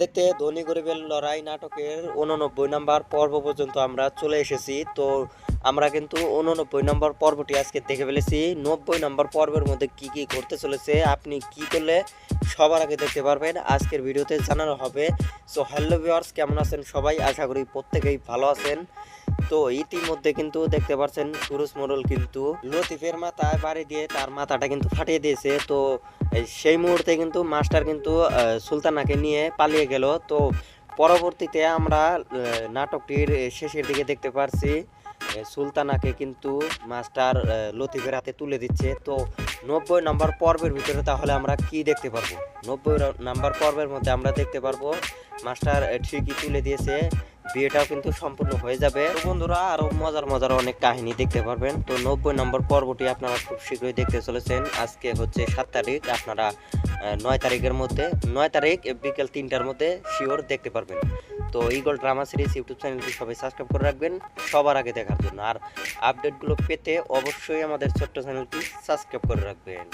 পেতে ধনী গরিবের লড়াই নাটকের উননব্বই নম্বর পর্ব পর্যন্ত আমরা চলে এসেছি। তো আমরা কিন্তু উননব্বই নম্বর পর্বটি আজকে দেখে ফেলেছি। নব্বই নম্বর পর্বের মধ্যে কি কি করতে চলেছে, আপনি কি করলে সবার আগে দেখতে পারবেন। আজকের ভিডিওতে জানানো হবে। সো হ্যালো ভিওয়ার্স কেমন আছেন সবাই? আশা করি প্রত্যেকেই ভালো আছেন। তো ইতিমধ্যে কিন্তু দেখতে পাচ্ছেন সুরজ মোড়ল কিন্তু লতিফের মাথায় বাড়ি দিয়ে তার মাথাটা কিন্তু ফাটিয়ে দিয়েছে। তো সেই মুহূর্তে কিন্তু মাস্টার কিন্তু সুলতানাকে নিয়ে পালিয়ে গেল। তো পরবর্তীতে আমরা নাটকটির শেষের দিকে দেখতে পারছি সুলতানাকে কিন্তু মাস্টার লতিফের হাতে তুলে দিচ্ছে। তো নব্বই নম্বর পর্বের ভিতরে তাহলে আমরা কি দেখতে পারব? নব্বই নাম্বার পর্বের মধ্যে আমরা দেখতে পারব, মাস্টার ঠিকই তুলে দিয়েছে। বিয়েটাও কিন্তু সম্পূর্ণ হয়ে যাবে। তো বন্ধুরা, আরও মজার মজার অনেক কাহিনী দেখতে পারবেন। তো নব্বই নম্বর পর্বটি আপনারা খুব শীঘ্রই দেখতে চলেছেন। আজকে হচ্ছে সাত তারিখ, আপনারা নয় তারিখের মধ্যে, নয় তারিখ, বিকেল তিনটার মধ্যে শিওর দেখতে পারবেন। তো ইগল ড্রামা সিরিজ ইউটিউব চ্যানেলটি সবাই সাবস্ক্রাইব করে রাখবেন সবার আগে দেখার জন্য। আর আপডেটগুলো পেতে অবশ্যই আমাদের ছোট্ট চ্যানেলটি সাবস্ক্রাইব করে রাখবেন।